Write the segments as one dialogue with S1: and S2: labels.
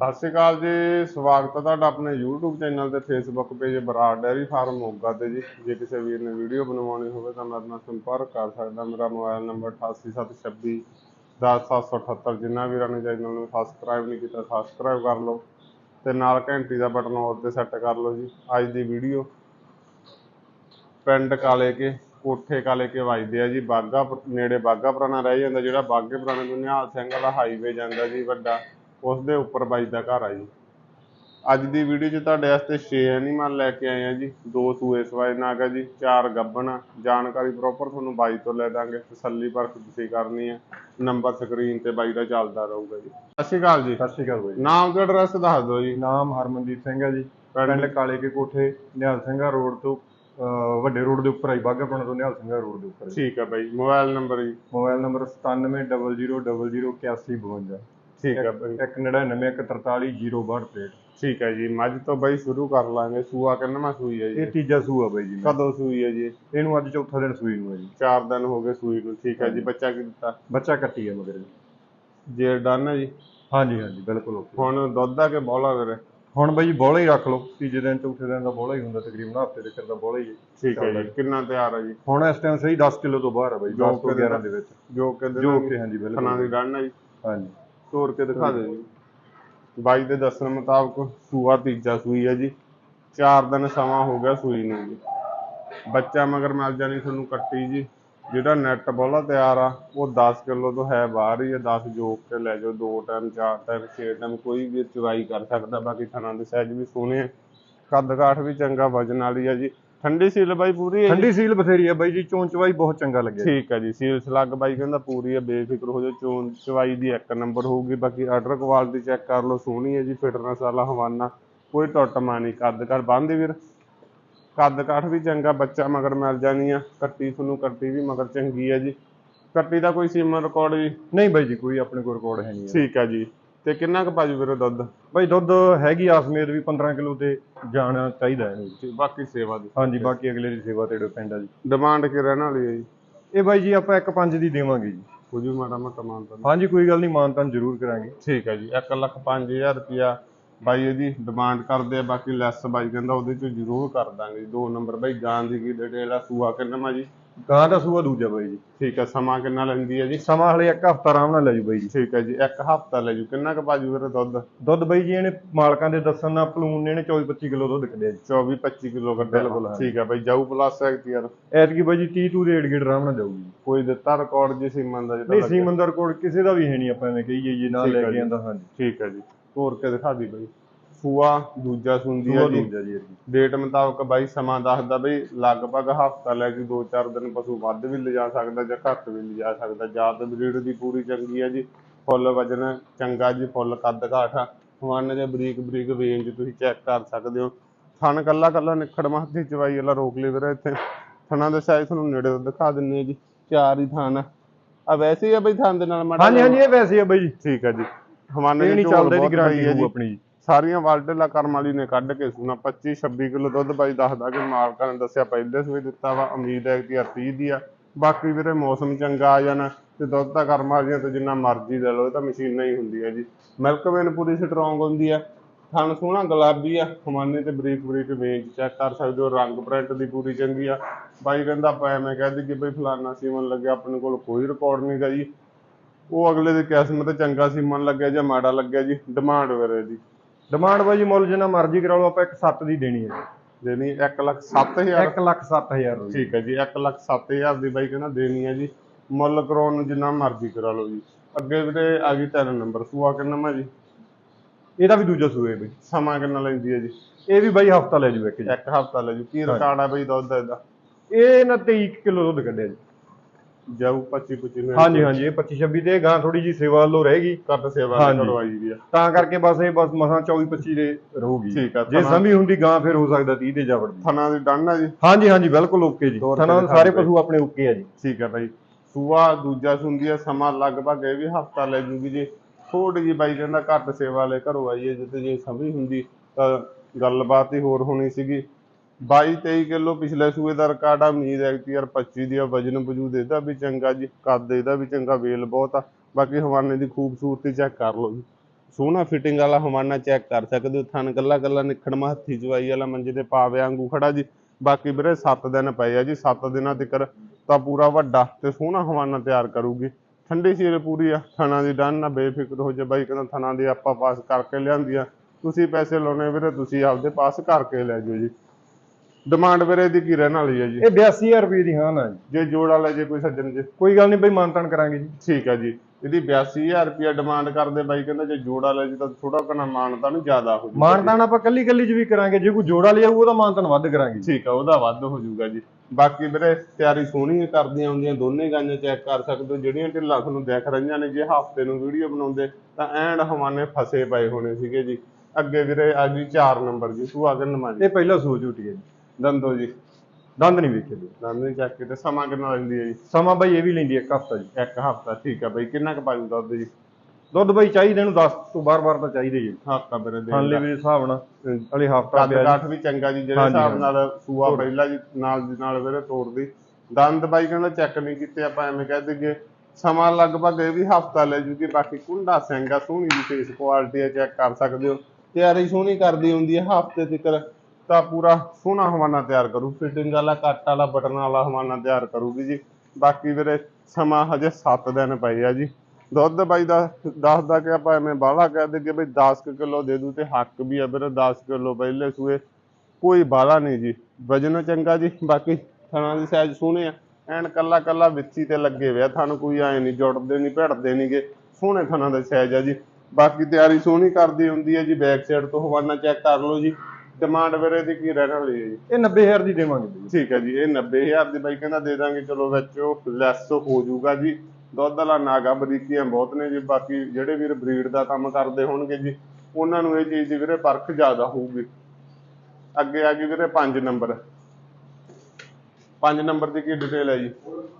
S1: ਸਤਿ ਸ਼੍ਰੀ ਅਕਾਲ ਜੀ, ਸਵਾਗਤ ਹੈ ਤੁਹਾਡਾ ਆਪਣੇ YouTube ਚੈਨਲ ਤੇ, Facebook page Brar dairy farm Moga ਤੇ ਜੀ। ਜੇ ਕਿਸੇ ਵੀਰ ਨੇ ਵੀਡੀਓ ਬਣਵਾਉਣੀ ਹੋਵੇ ਤਾਂ ਮੇਰੇ ਨਾਲ ਸੰਪਰਕ ਕਰ ਸਕਦਾ। ਮੇਰਾ ਮੋਬਾਈਲ ਨੰਬਰ 8876 10778 ਜਿੰਨਾ ਵੀਰਾਂ ਨੇ ਚੈਨਲ ਨੂੰ ਸਬਸਕ੍ਰਾਈਬ ਨਹੀਂ ਕੀਤਾ ਸਬਸਕ੍ਰਾਈਬ ਕਰ ਲਓ। ਤੇ ਨਾਲ ਘੰਟੀ ਦਾ ਬਟਨ ਹੋਰ ਤੇ ਸੈੱਟ ਕਰ ਲਓ ਜੀ। ਅੱਜ ਦੀ ਵੀਡੀਓ ਪਿੰਡ ਕਾਲੇ ਕੇ, ਕੋਠੇ ਕਾਲੇ ਕੇ ਵੱਜਦੇ ਆ ਜੀ। ਬਾਗਾ ਨੇੜੇ ਬਾਗਾ ਪੁਰਾਣਾ ਰਹਿ ਜਾਂਦਾ, ਜਿਹੜਾ ਬਾਗੇ ਪੁਰਾਣੇ ਤੋਂ ਨਿਹਾਲ ਸਿੰਘ ਵਾਲਾ ਹਾਈਵੇ ਜਾਂਦਾ ਜੀ ਵੱਡਾ। ਉਸ ਦੇ ਉੱਪਰ ਬਾਈ ਦਾ ਘਰ ਆ ਜੀ। ਅੱਜ ਦੀ ਵੀਡੀਓ 'ਚ ਤੁਹਾਡੇ ਵਾਸਤੇ 6 ਐਨੀਮਲ ਲੈ ਕੇ ਆਏ ਆ ਜੀ। ਦੋ ਸੂਏ ਸਵਾਏ ਨਾਗਾ ਜੀ ਚਾਰ ਗੱਬਣ। ਜਾਣਕਾਰੀ ਪ੍ਰੋਪਰ ਤੁਹਾਨੂੰ ਬਾਈ ਤੋਂ ਲੈ ਦਾਂਗੇ। ਤਸੱਲੀ ਪਰਖ ਤੁਸੀਂ ਕਰਨੀ ਹੈ ਨੰਬਰ ਸਕਰੀਨ ਤੇ ਬਾਈ ਦਾ ਚੱਲਦਾ ਰਹੂਗਾ ਜੀ। ਸਤਿ ਸ਼੍ਰੀ ਅਕਾਲ ਜੀ।
S2: ਸਤਿ ਸ਼੍ਰੀ ਅਕਾਲ ਬਾਈ।
S1: ਨਾਮ ਤੇ ਐਡਰੈਸ ਦੱਸ ਦਿਓ ਜੀ।
S2: ਨਾਮ ਹਰਮਨਦੀਪ ਸਿੰਘ ਹੈ ਜੀ। ਪਿੰਡ? ਕਾਲੇ ਕੇ ਕੋਠੇ ਨਿਹਾਲ ਸਿੰਘਾ ਰੋਡ ਤੋਂ ਵੱਡੇ ਰੋਡ ਦੇ ਉੱਪਰ ਆਈ ਬਾਘਾਪੁਰਾਣਾ ਤੋਂ ਨਿਹਾਲ ਸਿੰਘਾ ਰੋਡ ਦੇ ਉੱਪਰ।
S1: ਠੀਕ ਹੈ ਬਾਈ। ਮੋਬਾਈਲ ਨੰਬਰ ਜੀ।
S2: ਮੋਬਾਈਲ ਨੰਬਰ 9700008152
S1: ਠੀਕ ਹੈ ਬਾਈ।
S2: 1991434062
S1: ਠੀਕ ਹੈ ਜੀ ਮੱਝ ਤੋਂ ਬਾਈ ਸ਼ੁਰੂ ਕਰ ਲਾਂਗੇ। ਸੂਆ ਕਿੰਨਵਾਂ ਸੂਈ ਹੈ ਜੀ?
S2: ਇਹ ਤੀਜਾ ਸੂਆ ਬਾਈ ਜੀ
S1: ਕਦੋਂ ਸੂਈ ਹੈ ਜੀ?
S2: ਇਹਨੂੰ ਅੱਜ ਚੌਥਾ ਦਿਨ ਸੂਈ ਨੂੰ ਹੈ ਜੀ।
S1: ਚਾਰ ਦਿਨ ਹੋ ਗਏ ਸੂਈ ਨੂੰ। ਠੀਕ ਹੈ ਜੀ ਬੱਚਾ ਕੀ ਦਿੱਤਾ?
S2: ਬੱਚਾ ਕੱਟੀ ਹੈ ਮਗਰ। ਜੀ।
S1: ਜੇ ਡਨ ਹੈ ਜੀ?
S2: ਹਾਂਜੀ ਹਾਂਜੀ ਬਿਲਕੁਲ ਓਕੇ।
S1: ਹੁਣ ਦੁੱਧ ਆ ਕੇ ਬੋਲਾ ਵੀਰੇ?
S2: ਹੁਣ ਬਾਈ ਬੋਲਾ ਹੀ ਰੱਖ ਲਓ। ਤੀਜੇ ਦਿਨ ਚੌਥੇ ਦਿਨ ਦਾ ਬੋਲਾ ਹੀ ਹੁੰਦਾ ਤਕਰੀਬਨ ਹਫ਼ਤੇ ਦੇ ਦਾ ਬੋਲਾ ਹੀ।
S1: ਠੀਕ ਹੈ ਜੀ ਕਿੰਨਾ ਤਿਆਰ ਹੈ ਜੀ?
S2: ਹੁਣ ਇਸ ਟਾਈਮ ਸਹੀ 10 ਕਿਲੋ ਤੋਂ ਬਾਹਰ ਹੈ ਬਾਈ 10 ਤੋਂ 11 ਦੇ ਵਿੱਚ।
S1: ਜੋ ਕਿ
S2: ਜੋ ਕਿ ਹਾਂਜੀ
S1: ਥਣਾ ਦੀ
S2: ਬਿਲਕੁਲ
S1: ਡਨ ਹੈ ਜੀ?
S2: ਹਾਂਜੀ।
S1: ਤੋੜ ਕੇ ਦਿਖਾ ਦਿਓ ਜੀ। ਬਾਈ ਦੇ ਦੱਸਣ ਮੁਤਾਬਕ ਸੂਆ ਤੀਜਾ ਸੂਈ ਹੈ ਜੀ। ਚਾਰ ਦਿਨ ਸਮਾਂ ਹੋ ਗਿਆ ਸੂਈ ਨੂੰ ਜੀ। ਬੱਚਾ ਮਗਰ ਮਿਲ ਜਾਣੀ ਤੁਹਾਨੂੰ ਕੱਟੀ ਜੀ। ਜਿਹੜਾ ਨੈਟ ਬੋਲਾ ਤਿਆਰ ਆ, ਉਹ 10 ਕਿਲੋ ਤੋਂ ਹੈ ਬਾਹਰ ਹੀ ਹੈ 10 ਜੋਕ ਕੇ ਲੈ ਜਾਓ, ਦੋ ਟਾਈਮ ਚਾਰ ਟਾਈਮ ਛੇ ਟਾਈਮ ਕੋਈ ਵੀ ਚੁਗਾਈ ਕਰ ਸਕਦਾ। ਬਾਕੀ ਥਣਾ ਦੇ ਸਾਈਜ਼ ਵੀ ਸੋਹਣੇ ਆ। ਕੱਦ ਕਾਠ ਵੀ ਚੰਗਾ ਵਜਨ ਵਾਲੀ ਆ ਜੀ। ਠੰਡੀ ਸੀਲ ਬਾਈ ਪੂਰੀ ਹੈ ਜੀ?
S2: ਠੰਡੀ ਸੀਲ ਬਥੇਰੀ ਹੈ ਬਾਈ ਜੀ ਚੋਂ ਚਵਾਈ ਬਹੁਤ ਚੰਗਾ ਲੱਗਿਆ ਜੀ।
S1: ਠੀਕ ਹੈ ਜੀ ਸੀਲ ਸਲੱਗ ਬਾਈ ਕਹਿੰਦਾ ਪੂਰੀ ਹੈ ਬੇਫਿਕਰ ਹੋ ਜਾਓ ਚੋਣ ਚਵਾਈ ਦੀ ਇੱਕ ਨੰਬਰ ਹੋਊਗੀ ਬਾਕੀ ਆਰਡਰ ਕੁਆਲਿਟੀ ਚੈੱਕ ਕਰ ਲਓ ਸੋਹਣੀ ਹੈ ਜੀ ਫਿਟਨੈਸ ਵਾਲਾ ਹਵਾਨਾ ਕੋਈ ਟੁੱਟ ਮਾਨੀ ਕੱਦ ਕਰ ਬੰਦ ਵੀਰ ਕੱਦ ਕਾਠ ਵੀ ਚੰਗਾ ਬੱਚਾ ਮਗਰ ਮਿਲ ਜਾਣੀ ਆ ਕੱਟੀ ਤੁਹਾਨੂੰ ਕੱਟੀ ਵੀ ਮਗਰ ਚੰਗੀ ਹੈ ਜੀ ਕੱਟੀ ਦਾ ਕੋਈ ਸੀਮਨ ਰਿਕਾਰਡ ਜੀ
S2: ਨਹੀਂ ਬਾਈ ਜੀ ਕੋਈ ਆਪਣੇ ਕੋਲ ਰਿਕਾਰਡ ਹੈ ਨਹੀਂ ਹੈ।
S1: ਠੀਕ ਹੈ ਜੀ ਤੇ ਕਿੰਨਾ ਕੁ ਪਾਜੂ ਵੀਰੇ ਦੁੱਧ?
S2: ਬਾਈ ਦੁੱਧ ਹੈਗੀ ਆਸਮੇਦ ਵੀ 15 ਕਿਲੋ ਤੇ ਜਾਣਾ ਚਾਹੀਦਾ ਇਹਨੂੰ ਜੀ।
S1: ਤੇ ਬਾਕੀ ਸੇਵਾ ਦੀ।
S2: ਹਾਂਜੀ ਬਾਕੀ ਅਗਲੇ ਦੀ ਸੇਵਾ ਤੇ ਡਿਪੈਂਡ ਆ ਜੀ।
S1: ਡਿਮਾਂਡ ਕੀ ਰਹਿਣ ਵਾਲੀ ਹੈ ਜੀ?
S2: ਇਹ ਬਾਈ ਜੀ ਆਪਾਂ 1.5 ਦੀ ਦੇਵਾਂਗੇ ਜੀ।
S1: ਕੁਝ ਵੀ ਮਾੜਾ ਮੋਟਾ ਮਾਨਤਾ
S2: ਹਾਂਜੀ ਕੋਈ ਗੱਲ ਨਹੀਂ ਮਾਨਤਾਨ ਜ਼ਰੂਰ ਕਰਾਂਗੇ।
S1: ਠੀਕ ਹੈ ਜੀ 1 ਲੱਖ 5000 ਰੁਪਿਆ ਬਾਈ ਇਹਦੀ ਡਿਮਾਂਡ ਕਰਦੇ ਆ ਬਾਕੀ ਲੈਸ ਬਾਈ ਕਹਿੰਦਾ ਉਹਦੇ ਚ ਜ਼ਰੂਰ ਕਰ ਦਾਂਗੇ। ਦੋ ਨੰਬਰ ਬਾਈ ਗਾਂ ਦੀ ਕੀ ਡਿਟੇਲ ਆ ਸੂਆ ਕਿੰਨਾ ਜੀ?
S2: ਗਾਂ ਦਾ ਸੂਆ ਦੂਜਾ ਬਾਈ ਜੀ।
S1: ਠੀਕ ਹੈ ਸਮਾਂ ਕਿੰਨਾ ਲੈਂਦੀ ਹੈ ਜੀ?
S2: ਸਮਾਂ ਹਲੇ ਇੱਕ ਹਫਤਾ ਆਰਾਮ ਨਾਲ ਲੈ ਜੂ ਬਾਈ ਜੀ।
S1: ਠੀਕ ਹੈ ਜੀ ਇੱਕ ਹਫਤਾ ਲੈ ਜੂ। ਕਿੰਨਾ ਕੁ ਬਾਜੂ ਵੀਰੇ ਦੁੱਧ?
S2: ਦੁੱਧ ਬਾਈ ਜੀ ਇਹਨੇ ਮਾਲਕਾਂ ਦੇ ਦੱਸਣ ਨਾਲ ਪਲੂਨ ਨੇ ਇਹਨੇ 24 25 ਕਿਲੋ ਦੁੱਧ ਕੱਢਿਆ ਜੀ।
S1: 24 25 ਕਿਲੋ ਕੱਢਿਆ।
S2: ਬਿਲਕੁਲ, ਹਾਂ।
S1: ਠੀਕ ਹੈ ਬਾਈ ਜਾਊ ਪਲੱਸ ਐਕਟ ਯਾਰ।
S2: ਐਤਕੀ ਬਾਈ ਜੀ 30 ਟੂ ਦੇ ਏਡ ਗੇੜ ਆਰਾਮ ਨਾਲ ਜਾਊਗੀ।
S1: ਕੋਈ ਦਿੱਤਾ ਰਿਕਾਰਡ ਜੀ ਸੀਮਨ ਦਾ
S2: ਨਹੀਂ
S1: ਜਿਹੜਾ
S2: ਸੀਮੰਦਰ ਕੋਲ ਕਿਸੇ ਦਾ ਵੀ ਹੈ ਨਹੀਂ ਆਪਾਂ ਐਵੇਂ ਕਹੀਏ ਜੀ ਨਾਲ ਲੈ
S1: ਹੈ
S2: ਕੇ। ਆਂਦਾ ਹਾਂਜੀ।
S1: ਠੀਕ ਹੈ ਜੀ। ਤੋਰ ਕੇ ਦਿਖਾ ਦੀ ਬਾਈ? ਸੂਆ ਦੂਜਾ ਸੁੰਦੀ ਹੈ ਜੀ।
S2: ਦੂਜਾ ਜੀ ਇਹਦੀ।
S1: ਡੇਟ ਮੁਤਾਬਕ ਬਾਈ ਸਮਾਂ ਦੱਸਦਾ ਬਈ ਲਗਭਗ ਹਫਤਾ ਲੈ ਕੇ 2-4 ਦਿਨ ਪਸ਼ੂ ਵੱਧ ਵੀ ਲਿਜਾ ਸਕਦਾ ਜਾਂ ਘੱਟ ਵੀ ਲਿਜਾ ਸਕਦਾ। ਜਾਤ ਬਰੀਡ ਦੀ ਪੂਰੀ ਚੰਗੀ ਹੈ ਜੀ। ਫੁੱਲ ਵਜਨ ਚੰਗਾ ਜੀ ਫੁੱਲ ਕੱਦ ਆ ਹਵਾਨੇ ਦੇ ਬਰੀਕ ਬਰੀਕ ਵੇਂਜ ਤੁਸੀਂ ਚੈੱਕ ਕਰ ਸਕਦੇ ਹੋ। ਥਣ ਕੱਲਾ ਕੱਲਾ ਨਿਖੜ ਮਹੱਦੀ ਚਵਾਈ ਵਾਲਾ ਰੋਕ ਲਈ ਵੀਰੇ ਇੱਥੇ। ਥਣਾਂ ਦੇ ਸਾਈਜ਼ ਤੁਹਾਨੂੰ ਨੇੜੇ ਤੋਂ ਦਿਖਾ ਦਿੰਨੇ ਆ ਜੀ। ਚਾਰ ਹੀ ਥਣ। ਆ ਆ ਵੈਸੇ ਹੀ ਆ ਬਈ ਥਣ ਦੇ ਨਾਲ ਮਾੜਾ
S2: ਹਾਂਜੀ ਹਾਂਜੀ ਇਹ ਵੈਸੇ ਆ ਬਾਈ।
S1: ਠੀਕ ਹੈ ਜੀ।
S2: ਇਹ
S1: ਦੀ
S2: ਚੱਲਦਾ
S1: ਬਹੁਤ ਹੈ ਜੀ।
S2: ਆਪਣੀ। ਜੀ
S1: ਸਾਰੀਆਂ ਵਾਲਟੇਲਾ ਕਰਮ ਵਾਲੀ ਨੇ ਕੱਢ ਕੇ ਸੂਣਾ 25 26 ਕਿਲੋ ਦੁੱਧ ਬਾਈ ਦੱਸਦਾ ਕਿ ਮਾਲਕਾਂ ਨੇ ਦੱਸਿਆ, ਪਹਿਲੇ ਸੂਏ ਦਿੱਤਾ ਵਾ, ਉਮੀਦ ਹੈ ਕਿ 30 ਦੀ ਆ। ਬਾਕੀ ਵੀਰੇ ਮੌਸਮ ਚੰਗਾ ਆ ਜਾਣਾ ਤੇ ਦੁੱਧ ਤਾਂ ਕਰਮ ਵਾਲੀਆਂ ਤੋਂ ਜਿੰਨਾ ਮਰਜ਼ੀ ਲੈ ਲਓ, ਇਹ ਤਾਂ ਮਸ਼ੀਨਾਂ ਹੀ ਹੁੰਦੀ ਹੈ ਜੀ। ਮਿਲਕ ਵੇਨ ਪੂਰੀ ਸਟਰੋਂਗ ਹੁੰਦੀ ਆ। ਥਣ ਸੋਹਣਾ ਗੁਲਾਬੀ ਆ ਹਮਾਨੇ ਤੇ ਬਰੀਕ ਬਰੀਕ ਵੇਚ ਚੈੱਕ, ਕਰ ਸਕਦੇ ਹੋ, ਰੰਗ ਪ੍ਰਿੰਟ ਦੀ ਪੂਰੀ ਚੰਗੀ ਆ। ਬਾਈ ਕਹਿੰਦਾ, ਆਪਾਂ ਐਵੇਂ ਕਹਿ ਦਈਏ ਬਈ ਫਲਾਨਾ ਸੀਮਨ ਲੱਗਿਆ, ਆਪਣੇ ਕੋਲ ਕੋਈ ਰਿਕਾਰਡ ਨਹੀਂ ਗਾ ਜੀ। ਉਹ ਅਗਲੇ ਦੀ ਕਿਸਮਤ ਚੰਗਾ ਸੀਮਨ ਲੱਗਿਆ ਜਾਂ ਮਾੜਾ ਲੱਗਿਆ ਜੀ ਡਿਮਾਂਡ ਵੇਰੇ ਦੀ।
S2: ਡਿਮਾਂਡ ਬਾਈ ਮੁੱਲ ਜਿੰਨਾ ਮਰਜ਼ੀ ਕਰਾ ਲਓ ਆਪਾਂ ਇੱਕ 7 ਦੀ ਦੇਣੀ ਹੈ।
S1: ਦੇਣੀ 1 ਲੱਖ 7000
S2: 1 ਲੱਖ 7000 ਰੁਪਏ
S1: ਠੀਕ ਹੈ ਜੀ 1 ਲੱਖ 7000 ਦੀ ਬਾਈ ਕਹਿੰਦਾ ਦੇਣੀ ਹੈ ਜੀ। ਮੁੱਲ ਕਰਾਉਣ ਨੂੰ ਜਿੰਨਾ ਮਰਜ਼ੀ ਕਰਾ ਲਓ ਜੀ। ਅੱਗੇ ਵੀਰੇ ਆ ਗਈ ਤਿੰਨ ਨੰਬਰ ਸੂਆ ਕਿੰਨਾ ਮਾ ਜੀ?
S2: ਇਹਦਾ ਵੀ ਦੂਜਾ ਸੂਏ ਬਈ।
S1: ਸਮਾਂ ਕਿੰਨਾ ਲੈਂਦੀ ਹੈ ਜੀ?
S2: ਇਹ ਵੀ ਬਾਈ ਹਫਤਾ ਲੈ ਜੂ ਇੱਕ ਜੀ।
S1: ਇੱਕ ਹਫਤਾ ਲੈ ਜੂ ਕੀ ਰਿਕਾਰਡ ਆ ਬਈ ਦੁੱਧ ਇਹਦਾ?
S2: ਇਹ ਨਾ 23 ਕਿਲੋ ਦੁੱਧ ਕੱਢਿਆ ਜੀ।
S1: ਜਾਊ 25 25 ਮਿੰਟ।
S2: ਹਾਂਜੀ ਹਾਂਜੀ ਇਹ 25 26 ਤੇ ਗਾਂ ਥੋੜੀ ਜੀ ਸੇਵਾ ਵੱਲੋਂ ਰਹੇਗੀ
S1: ਕੱਟ ਸੇਵਾ
S2: ਹਾਂਜੀ।
S1: ਕਰਵਾਈ ਦੀ ਆ।
S2: ਤਾਂ ਕਰਕੇ ਬਸ ਇਹ ਬਸ ਮਸਾਂ 24 25 ਦੇ ਰਹੂਗੀ।
S1: ਠੀਕ ਆ,
S2: ਜੇ
S1: ਥਣਾ-
S2: ਸਮੀ ਹੁੰਦੀ ਗਾਂ ਫਿਰ ਹੋ ਸਕਦਾ 30 ਦੇ ਜਾ ਵੜਦੀ
S1: ਥਣਾ ਦੀ ਡਨ ਆ ਜੀ?
S2: ਹਾਂਜੀ ਹਾਂਜੀ ਬਿਲਕੁਲ ਓਕੇ ਜੀ। ਥਣਾ
S1: ਦਿਖਾ
S2: ਸਾਰੇ। ਪਸ਼ੂ ਆਪਣੇ ਓਕੇ ਆ ਜੀ।
S1: ਠੀਕ ਹੈ ਬਾਈ ਸੂਆ ਦੂਜਾ ਸੁੰਦੀ ਆ ਸਮਾਂ ਲਗਭਗ ਇਹ ਵੀ ਹਫਤਾ ਲੈ ਜੂਗੀ ਜੀ। ਥੋੜੀ ਜੀ ਬਾਈ ਕਹਿੰਦਾ ਘੱਟ ਸੇਵਾ ਵਾਲੇ ਘਰੋਂ ਆਈਏ ਜਿੱਤੇ ਜੇ ਸਮਝ ਹੁੰਦੀ ਤਾਂ ਗੱਲਬਾਤ ਹੀ ਹੋਰ ਹੋਣੀ ਸੀਗੀ। 22 23 ਕਿਲੋ ਪਿਛਲੇ ਸੂਏ ਦਾ ਰਿਕਾਰਡ ਆ, ਉਮੀਦ ਹੈ ਕਿ ਯਾਰ 25 ਦੀ ਆ ਵਜਨ ਵਜੂਦ ਇਹਦਾ ਵੀ ਚੰਗਾ ਜੀ, ਕੱਦ ਇਹਦਾ ਵੀ ਚੰਗਾ, ਵੇਲ ਬਹੁਤ ਆ। ਬਾਕੀ ਹਵਾਨੇ ਦੀ ਖੂਬਸੂਰਤੀ ਚੈੱਕ ਕਰ ਲਓ ਜੀ। ਸੋਹਣਾ ਫਿਟਿੰਗ ਵਾਲਾ ਹਵਾਨਾ ਚੈੱਕ ਕਰ ਸਕਦੇ ਹੋ। ਥਣ ਕੱਲਾ ਕੱਲਾ ਨਿਖੜਮਾ ਹੱਥੀ ਜਵਾਈ ਵਾਲਾ ਮੰਜੇ ਤੇ ਪਾਵੇ ਵਾਂਗੂ ਖੜਾ ਜੀ। ਬਾਕੀ ਵੀਰੇ 7 ਦਿਨ ਪਏ ਆ ਜੀ 7 ਦਿਨਾਂ ਤੱਕ ਤਾਂ ਪੂਰਾ ਵੱਡਾ ਤੇ ਸੋਹਣਾ ਹਵਾਨਾ ਤਿਆਰ ਕਰੂਗੀ। ਠੰਡੀ ਸੀਰ ਪੂਰੀ ਆ, ਥਣਾ ਦੀ ਡਨ ਨਾ ਬੇਫਿਕਰ ਹੋ ਜਾ ਬਾਈ, ਕਹਿੰਦਾ ਥਣਾ ਦੀ ਆਪਾਂ ਪਾਸ ਕਰਕੇ ਲਿਆਂਦੀ ਆ ਤੁਸੀਂ ਪੈਸੇ ਲਾਉਣੇ ਵੀਰੇ, ਤੁਸੀਂ ਆਪਦੇ ਪਾਸ ਕਰਕੇ ਲੈ ਜਾਓ ਜੀ। ਡਿਮਾਂਡ ਵੀਰੇ ਦੀ ਕੀ ਰਹਿਣ ਵਾਲੀ ਹੈ ਜੀ?
S2: ਇਹ 82000 ਰੁਪਏ ਦੀ ਹਾਂ ਨਾ ਜੀ।
S1: ਜੇ ਜੋੜਾ ਲੈ ਜੇ ਕੋਈ ਸੱਜਣ ਜੀ।
S2: ਕੋਈ ਗੱਲ ਨਹੀਂ ਬਈ ਮਾਨਤਾਨ ਕਰਾਂਗੇ ਜੀ।
S1: ਠੀਕ ਹੈ ਜੀ। ਇਹਦੀ 82000 ਰੁਪਇਆ ਡਿਮਾਂਡ ਕਰਦੇ ਬਾਈ ਕਹਿੰਦਾ ਜੇ ਜੋੜਾ ਲੈ ਜੇ ਤਾਂ ਥੋੜਾ ਕਨਾ ਨੂੰ ਜ਼ਿਆਦਾ ਹੋ ਜੂਗਾ
S2: ਮਾਨਤਾਨ ਆਪਾਂ ਕੱਲੀ ਕੱਲੀ ਚ ਵੀ ਕਰਾਂਗੇ ਜੇ ਕੋਈ ਜੋੜਾ ਲਿਆਊ ਉਹਦਾ ਮਾਨਤਾਨ ਵੱਧ ਕਰਾਂਗੇ
S1: ਠੀਕ ਆ ਉਹਦਾ ਵੱਧ ਹੋ ਜਾਊਗਾ ਜੀ। ਬਾਕੀ ਵੀਰੇ ਤਿਆਰੀ ਸੋਹਣੀ ਕਰਦੀਆਂ ਹੁੰਦੀਆਂ ਦੋਨੇ ਗਾਂਆਂ ਚੈੱਕ ਕਰ ਸਕਦੇ ਹੋ। ਜਿਹੜੀਆਂ ਢਿੱਲਾਂ ਤੁਹਾਨੂੰ ਦਿਖ ਰਹੀਆਂ ਨੇ ਜੇ ਹਫ਼ਤੇ ਨੂੰ ਵੀਡੀਓ ਬਣਾਉਂਦੇ ਤਾਂ ਐਂਡ ਹਵਾਨੇ ਫਸੇ ਪਏ ਹੋਣੇ ਸੀਗੇ ਜੀ। ਅੱਗੇ ਵੀਰੇ ਆ ਜੀ 4 ਨੰਬਰ ਜੀ ਤੂੰ ਅਗਰ ਨਮਾਜੀ
S2: ਇਹ ਪਹਿਲਾ ਸੋ ਝੂਟੀ ਹੈ ਜੀ।
S1: ਦੰਦੋ ਜੀ।
S2: ਦੰਦ ਨਹੀਂ ਵੇਖੇ ਜੀ।
S1: ਦੰਦ ਨਹੀਂ ਚੱਕ ਕੇ ਤੇ ਸਮਾਂ ਕਿੰਨਾ ਲੈਂਦੀ ਹੈ ਜੀ?
S2: ਸਮਾਂ ਬਈ ਇਹ ਵੀ ਲੈਂਦੀ ਹੈ ਇੱਕ ਹਫਤਾ ਜੀ।
S1: ਇੱਕ ਹਫਤਾ ਠੀਕ ਆ ਬਾਈ। ਕਿੰਨਾ ਕੁ ਪਾਜੂ ਦੁੱਧ ਜੀ?
S2: ਦੁੱਧ ਬਈ ਚਾਹੀਦੇ ਨੂੰ 10 ਤੋਂ ਬਾਰ-ਬਾਰ ਤਾਂ ਚਾਹੀਦੇ ਜੀ।
S1: ਹਫਤਾ ਵੀਰੇ ਦੇ
S2: ਲਈ ਵੀ ਹਿਸਾਬ ਨਾਲ ਅਲੇ ਹਫਤਾ ਪਿਆ
S1: ਕਾਠ ਵੀ ਚੰਗਾ ਜੀ ਜਿਹੜੇ ਹਿਸਾਬ। ਨਾਲ ਸੂਆ ਪਹਿਲਾ ਜੀ ਨਾਲ ਦੀ ਨਾਲ ਵੀਰੇ ਤੋੜਦੀ। ਦੰਦ ਬਾਈ ਕਹਿੰਦਾ ਚੈੱਕ ਨਹੀਂ ਕੀਤੇ ਆਪਾਂ ਐਵੇਂ ਕਹਿ ਦਈਏ। ਸਮਾਂ ਲਗਭਗ ਇਹ ਵੀ ਹਫਤਾ ਲੈ ਜੂਗੀ। ਬਾਕੀ ਕੁੰਡਾ ਸਿੰਘਾ ਸੋਹਣੀ ਦੀ ਫੇਸ ਕੁਆਲਿਟੀ ਹੈ ਚੈੱਕ ਕਰ ਸਕਦੇ ਹੋ। ਤਿਆਰੀ ਸੋਹਣੀ ਕਰਦੀ ਹੁੰਦੀ ਹੈ ਹਫ਼ਤੇ ਤੱਕ ਤਾਂ ਪੂਰਾ ਸੋਹਣਾ ਹਵਾਨਾ ਤਿਆਰ ਕਰੂ ਫਿਟਿੰਗ ਵਾਲਾ, ਕੱਟ ਵਾਲਾ, ਬਟਨ ਵਾਲਾ ਹਵਾਨਾ ਤਿਆਰ ਕਰੂਗੀ ਜੀ। ਬਾਕੀ ਵੀਰੇ, ਸਮਾਂ ਹਜੇ 7 ਦਿਨ ਪਏ ਆ ਜੀ। ਦੁੱਧ ਬਾਈ ਦਾ ਦੱਸਦਾ ਕਿ ਆਪਾਂ ਐਵੇਂ ਬਾਹਲਾ ਕਹਿ ਦੇਗੇ ਬਈ 10 ਕਿਲੋ ਦੇ ਦੂ ਤੇ ਹੱਕ ਵੀ ਆ ਵੀਰੇ 10 ਕਿਲੋ ਪਹਿਲੇ ਸੂਏ। ਕੋਈ ਬਾਹਲਾ ਨਹੀਂ ਜੀ। ਵਜਨ ਚੰਗਾ ਜੀ, ਬਾਕੀ ਥਣਾ ਦੇ ਸਾਈਜ਼ ਸੋਹਣੇ ਆ। ਐਨ ਕੱਲਾ ਕੱਲਾ ਵਿੱਚੀ ਤੇ ਲੱਗੇ ਹੋਇਆ ਥਣ ਕੋਈ ਐ ਨਹੀਂ, ਜੁੜਦੇ ਨਹੀਂ, ਭਿੜਦੇ ਨਹੀਂਗੇ ਸੋਹਣੇ ਥਣਾ ਦੇ ਸਾਈਜ਼ ਆ ਜੀ। ਬਾਕੀ ਤਿਆਰੀ ਸੋਹਣੀ ਕਰਦੀ ਹੁੰਦੀ ਹੈ ਜੀ ਬੈਕ ਸਾਈਡ ਤੋਂ ਹਵਾਨਾ ਚੈੱਕ ਕਰ ਲਓ ਜੀ। ਡਿਮਾਂਡ ਵੀਰੇ ਦੀ ਕੀ ਰਹਿਣ ਵਾਲੀ ਹੈ ਜੀ?
S2: ਇਹ 90000 ਦੀ ਦੇਵਾਂਗੇ
S1: ਠੀਕ ਹੈ ਜੀ ਇਹ 90000 ਦੀ ਬਾਈ ਕਹਿੰਦਾ ਦੇ ਦਾਂਗੇ ਚਲੋ ਵਿੱਚ ਉਹ ਲੈਸ ਹੋ ਜਾਊਗਾ ਜੀ। ਦੁੱਧ ਵਾਲਾ ਨਾਗਾ ਬਰੀਕੀਆਂ ਬਹੁਤ ਨੇ ਜੀ ਬਾਕੀ ਜਿਹੜੇ ਵੀਰ ਬਰੀਡ ਦਾ ਕੰਮ ਕਰਦੇ ਹੋਣਗੇ ਜੀ ਉਹਨਾਂ ਨੂੰ ਇਹ ਚੀਜ਼ ਦੀ ਵੀਰੇ ਪਰਖ ਜ਼ਿਆਦਾ ਹੋਊਗੀ। ਅੱਗੇ ਆ ਗਈ ਵੀਰੇ 5 ਨੰਬਰ। 5 ਨੰਬਰ ਦੀ ਕੀ ਡਿਟੇਲ ਹੈ ਜੀ?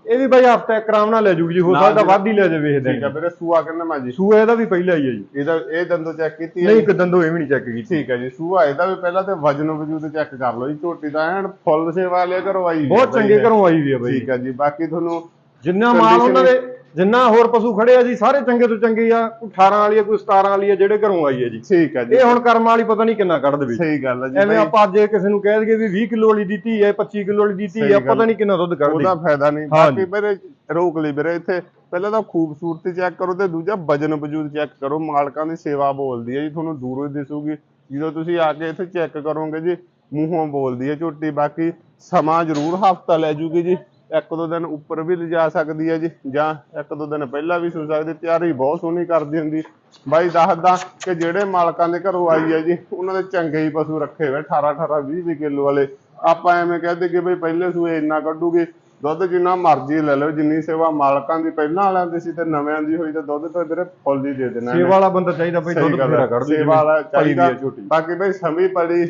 S2: ਇਹ ਵੀ ਬਈ ਹਫਤਾ ਇੱਕ ਆਰਾਮ ਨਾਲ ਲੈ ਜੂਗੀ ਜੀ ਹੋ
S1: ਨਾਲ
S2: ਸਕਦਾ ਵੱਧ ਹੀ ਲੈ ਜਾਵੇ ਇਹ
S1: ਠੀਕ
S2: ਦਿਨ।
S1: ਵੀਰੇ ਸੂਆ ਕਿੰਨਾ ਮਾ ਜੀ?
S2: ਸੂਆ ਇਹਦਾ ਵੀ ਪਹਿਲਾ ਹੀ ਹੈ ਜੀ।
S1: ਇਹਦਾ ਇਹ ਦੰਦੋ ਚੈੱਕ ਕੀਤੀ ਹੈ
S2: ਨਹੀਂ
S1: ਜੀ?
S2: ਇੱਕ ਦੰਦੋ ਇਹ ਵੀ ਨਹੀਂ ਚੈੱਕ ਕੀਤੀ।
S1: ਠੀਕ ਹੈ ਜੀ ਸੂਆ ਇਹਦਾ ਵੀ ਪਹਿਲਾਂ ਤੇ ਵਜਨ ਵਜੂਦ ਚੈੱਕ ਕਰ ਲਓ ਜੀ ਝੋਟੀ ਦਾ ਐਨ ਫੁੱਲ ਸੇਵਾ ਲਿਆ ਕਰੋ ਆਈ
S2: ਬਹੁਤ ਚੰਗੇ। ਘਰੋਂ ਆਈ ਵੀ ਹੈ ਬਈ।
S1: ਠੀਕ ਹੈ ਜੀ ਬਾਕੀ ਤੁਹਾਨੂੰ
S2: ਜਿੰਨਾ ਮਾਲ
S1: condition
S2: ਉਹਨਾਂ ਦੇ ਜਿੰਨਾ ਹੋਰ ਪਸ਼ੂ ਖੜੇ ਆ ਜੀ ਸਾਰੇ ਚੰਗੇ ਤੋਂ ਚੰਗੇ ਆ ਕੋਈ 18 ਵਾਲੀ ਆ ਕੋਈ 17 ਵਾਲੀ ਆ ਜਿਹੜੇ ਘਰੋਂ ਆਈ ਹੈ ਜੀ।
S1: ਠੀਕ ਹੈ ਜੀ।
S2: ਇਹ ਹੁਣ ਕਰਮ ਵਾਲੀ ਪਤਾ ਨਹੀਂ ਕਿੰਨਾ ਕੱਢ ਦੇਵੇ।
S1: ਸਹੀ ਗੱਲ ਹੈ ਜੀ
S2: ਐਵੇਂ। ਆਪਾਂ ਅੱਜ ਕਿਸੇ ਨੂੰ ਕਹਿ ਦਈਏ ਵੀ 20 ਕਿਲੋ ਵਾਲੀ ਦਿੱਤੀ ਹੈ 25 ਕਿਲੋ ਵਾਲੀ ਦਿੱਤੀ ਹੈ। ਪਤਾ ਨਹੀਂ ਕਿੰਨਾ ਦੁੱਧ ਕੱਢ
S1: ਉਹਦਾ
S2: ਦੇ
S1: ਫਾਇਦਾ ਨਹੀਂ। ਬਾਕੀ ਵੀਰੇ ਰੋਕ ਲਈ ਵੀਰੇ ਇੱਥੇ। ਪਹਿਲਾਂ ਤਾਂ ਖੂਬਸੂਰਤੀ ਚੈੱਕ ਕਰੋ ਤੇ ਦੂਜਾ ਵਜਨ ਵਜੂਦ ਚੈੱਕ ਕਰੋ। ਮਾਲਕਾਂ ਦੀ ਸੇਵਾ ਬੋਲਦੀ ਹੈ ਜੀ ਤੁਹਾਨੂੰ ਦੂਰੋਂ ਹੀ ਦਿਸੂਗੀ। ਜਦੋਂ ਤੁਸੀਂ ਆ ਕੇ ਇੱਥੇ ਚੈੱਕ ਕਰੋਗੇ ਜੀ ਮੂੰਹੋਂ ਬੋਲਦੀ ਹੈ ਝੋਟੀ। ਬਾਕੀ ਸਮਾਂ ਜ਼ਰੂਰ ਹਫਤਾ ਲੈ ਜੂਗੀ ਜੀ। ਇੱਕ ਦੋ ਦਿਨ ਉੱਪਰ ਵੀ ਲਿਜਾ ਸਕਦੀ ਹੈ ਜੀ ਜਾਂ ਇੱਕ ਦੋ ਦਿਨ ਪਹਿਲਾਂ ਵੀ ਸੂ ਸਕਦੀ ਤਿਆਰੀ ਬਹੁਤ ਸੋਹਣੀ ਕਰਦੀ ਹੁੰਦੀ। ਬਾਈ ਦੱਸਦਾ ਕਿ ਜਿਹੜੇ ਮਾਲਕਾਂ ਦੇ ਘਰੋਂ ਆਈ ਹੈ ਜੀ ਉਹਨਾਂ ਦੇ ਚੰਗੇ ਹੀ ਪਸ਼ੂ ਰੱਖੇ ਹੋਏ 18 18 20 20 ਕਿਲੋ ਵਾਲੇ। ਆਪਾਂ ਐਵੇਂ ਕਹਦੇ ਕਿ ਬਈ ਪਹਿਲੇ ਸੂਏ ਇੰਨਾ ਕੱਢੂਗੇ ਦੁੱਧ ਜਿੰਨਾ ਮਰਜ਼ੀ ਲੈ ਲਓ ਜਿੰਨੀ ਸੇਵਾ ਮਾਲਕਾਂ ਦੀ ਪਹਿਲਾਂ ਵਾਲਿਆਂ ਦੀ ਸੀ ਤੇ ਨਵਿਆਂ ਦੀ ਹੋਈ ਤੇ ਦੁੱਧ ਤਾਂ ਵੀਰੇ ਫੁੱਲ ਹੀ ਦੇ ਦੇਣਾ।
S2: ਸੇਵਾ ਵਾਲਾ ਬੰਦਾ ਚਾਹੀਦਾ ਬਈ ਦੁੱਧ
S1: ਹੈ
S2: ਕੱਢ ਦੇ
S1: ਸੇਵਾ ਵਾਲਾ ਚਾਹੀਦਾ। ਬਾਕੀ ਬਈ ਸਮੀ ਪੜੀ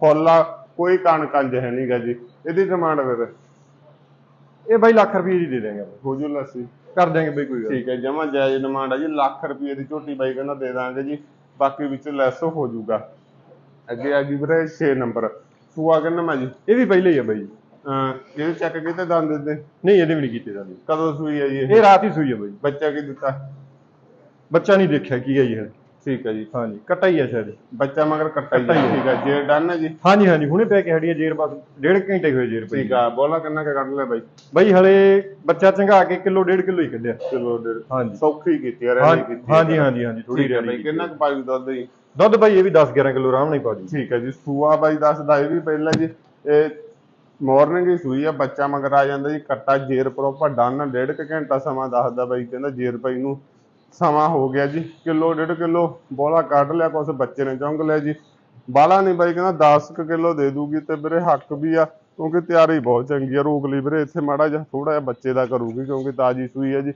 S1: ਫੁੱਲਾ ਕੋਈ ਕਣ ਕੰਜ ਹੈ ਨਹੀਂਗਾ ਜੀ। ਇਹਦੀ ਡਿਮਾਂਡ ਵੀਰੇ
S2: ਇਹ ਬਾਈ ਲੱਖ ਰੁਪਏ ਦੀ ਦੇ ਦੇਂਗੇ।
S1: ਹੋ ਜੂ ਲੱਸੀ।
S2: ਕਰ ਦਿਆਂਗੇ ਬਈ ਕੋਈ ਗੱਲ।
S1: ਠੀਕ ਹੈ ਜਮਾ ਜਾਇਜ਼ ਡਿਮਾਂਡ ਹੈ ਜੀ ਲੱਖ ਰੁਪਏ ਦੀ ਝੋਟੀ ਬਾਈ ਕਹਿੰਦਾ ਦੇ ਦਾਂਗੇ ਜੀ ਬਾਕੀ ਵਿੱਚ ਲੈਸ ਹੋ ਜਾਊਗਾ ਅੱਗੇ ਆ ਗਈ ਵੀਰੇ 6 ਨੰਬਰ। ਸੂਆ ਕਿੰਨਾ ਮੈਂ ਜੀ?
S2: ਇਹ ਵੀ ਪਹਿਲੇ ਹੀ ਆ ਬਾਈ।
S1: ਇਹਦੇ ਚੈੱਕ ਕੀਤੇ ਦੰਦ ਦੇ?
S2: ਨਹੀਂ ਇਹਦੇ ਵੀ ਨਹੀਂ ਕੀਤੇ ਜਾਂਦੇ
S1: ਕਦੋਂ ਸੂਈ ਹੈ ਜੀ ਇਹ?
S2: ਇਹ ਰਾਤ ਹੀ ਸੂਈ ਆ ਬਾਈ।
S1: ਬੱਚਾ ਕੀ ਦਿੱਤਾ?
S2: ਬੱਚਾ ਨਹੀਂ ਦੇਖਿਆ ਕੀ ਹੈ ਜੀ ਇਹ?
S1: ਠੀਕ ਹੈ ਜੀ।
S2: ਹਾਂਜੀ ਕੱਟਾ ਹੀ ਆ ਸ਼ਾਇਦ।
S1: ਬੱਚਾ ਮਗਰ ਕੱਟਾ ਹੀ।
S2: ਹੀ
S1: ਹੈ।
S2: ਹੈ।
S1: ਠੀਕ ਹੈ ਜੇ ਡਨ ਹੈ ਜੀ।
S2: ਹਾਂਜੀ ਹਾਂਜੀ ਹੁਣੇ ਪੈ ਕੇ ਹੜੀ ਆ ਜੇਰ ਬਸ ਡੇਢ ਘੰਟੇ ਹੋਏ ਜੇਰ ਪਈ
S1: ਠੀਕ ਆ ਬੋਲਾ ਕਿੰਨਾ ਕੁ ਕੱਢ ਲਿਆ ਬਾਈ?
S2: ਬਾਈ ਹਲੇ ਬੱਚਾ ਚੰਗਾ ਕੇ ਕਿਲੋ ਡੇਢ ਕਿਲੋ ਹੀ ਕੱਢਿਆ।
S1: ਚਲੋ ਡੇਢ।
S2: ਹਾਂਜੀ।
S1: ਸੌਖੀ ਕੀਤੀ
S2: ਹਾਂ-
S1: ਇਹ ਕੀਤੀ
S2: ਹਾਂਜੀ ਹਾਂਜੀ ਹਾਂਜੀ ਥੋੜੀ
S1: ਹੈ ਬਾਈ ਕਿੰਨਾ ਕੁ ਪਾਈ ਦੁੱਧ ਜੀ?
S2: ਦੁੱਧ ਬਾਈ ਇਹ ਵੀ 10 11 ਕਿਲੋ ਆਰਾਮ ਨਾਲ ਹੀ ਪਾ ਜੂ
S1: ਠੀਕ ਹੈ ਜੀ ਸੂਆ ਬਾਈ ਦੱਸਦਾ ਇਹ ਵੀ ਪਹਿਲਾਂ ਜੀ ਇਹ ਮਾਰਨਿੰਗ ਹੀ ਸੂਈ ਆ ਬੱਚਾ ਮਗਰ ਆ ਜਾਂਦਾ ਜੀ ਕੱਟਾ ਜੇਰ ਪ੍ਰੋਪਰ ਡਨ ਡੇਢ ਕੁ ਘੰਟਾ ਸਮਾਂ ਦੱਸਦਾ ਬਾਈ ਕਹਿੰਦਾ ਜੇਰ ਪਈ ਨੂੰ। ਸਮਾਂ ਹੋ ਗਿਆ ਜੀ। ਕਿਲੋ ਡੇਢ ਕਿਲੋ ਬੋਲਾ ਕੱਢ ਲਿਆ ਕੁਛ ਬੱਚੇ ਨੇ ਚੁੰਗ ਲਿਆ ਜੀ। ਬਾਲਾ ਨਹੀਂ ਬਾਈ ਕਹਿੰਦਾ 10 ਕੁ ਕਿਲੋ ਦੇ ਦੂਗੀ ਤੇ ਵੀਰੇ ਹੱਕ ਵੀ ਆ ਕਿਉਂਕਿ ਤਿਆਰੀ ਬਹੁਤ ਚੰਗੀ ਆ ਰੋਕ ਲਈ ਵੀਰੇ ਇੱਥੇ ਮਾੜਾ ਜਿਹਾ ਥੋੜਾ ਜਿਹਾ ਬੱਚੇ ਦਾ ਕਰੂਗੀ ਕਿਉਂਕਿ ਤਾਜੀ ਸੂਈ ਆ ਜੀ।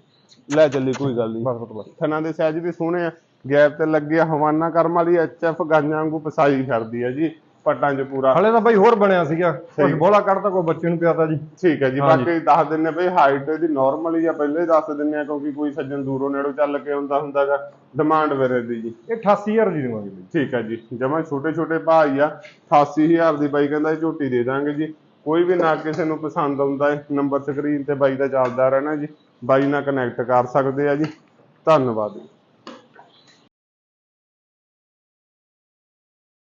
S1: ਲੈ ਚੱਲੀ ਕੋਈ ਗੱਲ ਨਹੀਂ ਥਣਾ ਦੇ ਸਾਈਜ਼ ਵੀ ਸੋਹਣੇ ਆ ਗੈਪ ਤੇ ਲੱਗੇ ਆ ਹਵਾਨਾ ਕਰਮ ਵਾਲੀ ਐਚਐਫ ਗਾਂਜਾਂ ਵਾਂਗੂ ਪਸਾਈ ਕਰਦੀ ਆ ਜੀ। ਪੱਟਾਂ 'ਚ ਪੂਰਾ।
S2: ਹਲੇ ਤਾਂ ਬਾਈ ਹੋਰ ਬਣਿਆ ਸੀਗਾ। ਕੁਝ ਬੋਲਾ ਕੱਢਤਾ ਕੋਈ ਬੱਚੇ ਨੂੰ ਪਿਆਤਾ ਜੀ।
S1: ਠੀਕ ਹੈ ਜੀ। ਬਾਕੀ ਦੱਸ ਦਿੰਨੇ ਬਈ ਹਾਈਟ ਇਹਦੀ ਨਾਰਮਲ ਹੀ ਆ ਪਹਿਲੇ ਦੱਸ ਦਿੰਨੇ ਆ ਕਿਉਂਕਿ ਕੋਈ ਸੱਜਣ ਦੂਰੋਂ ਨੇੜੋਂ ਚੱਲ ਕੇ ਆਉਂਦਾ ਹੁੰਦਾਗਾ। ਡਿਮਾਂਡ ਵੀਰੇ ਦੀ ਜੀ।
S2: ਇਹ 88000 ਦੀ ਦੇਵਾਂਗੇ ਬਾਈ।
S1: ਠੀਕ ਹੈ ਜੀ ਜਮਾ ਛੋਟੇ ਛੋਟੇ ਭਾਈ ਆ 88000 ਦੀ ਬਾਈ ਕਹਿੰਦਾ ਇਹ ਝੋਟੀ ਦੇ ਦਾਂਗੇ ਜੀ। ਕੋਈ ਵੀ ਨਾ ਕਿਸੇ ਨੂੰ ਪਸੰਦ ਆਉਂਦਾ ਹੈ ਨੰਬਰ ਸਕਰੀਨ ਤੇ ਬਾਈ ਦਾ ਚੱਲਦਾ ਰਹਿਣਾ ਜੀ। ਬਾਈ ਨਾਲ ਕਨੈਕਟ ਕਰ ਸਕਦੇ ਆ ਜੀ। ਧੰਨਵਾਦ। ਜੀ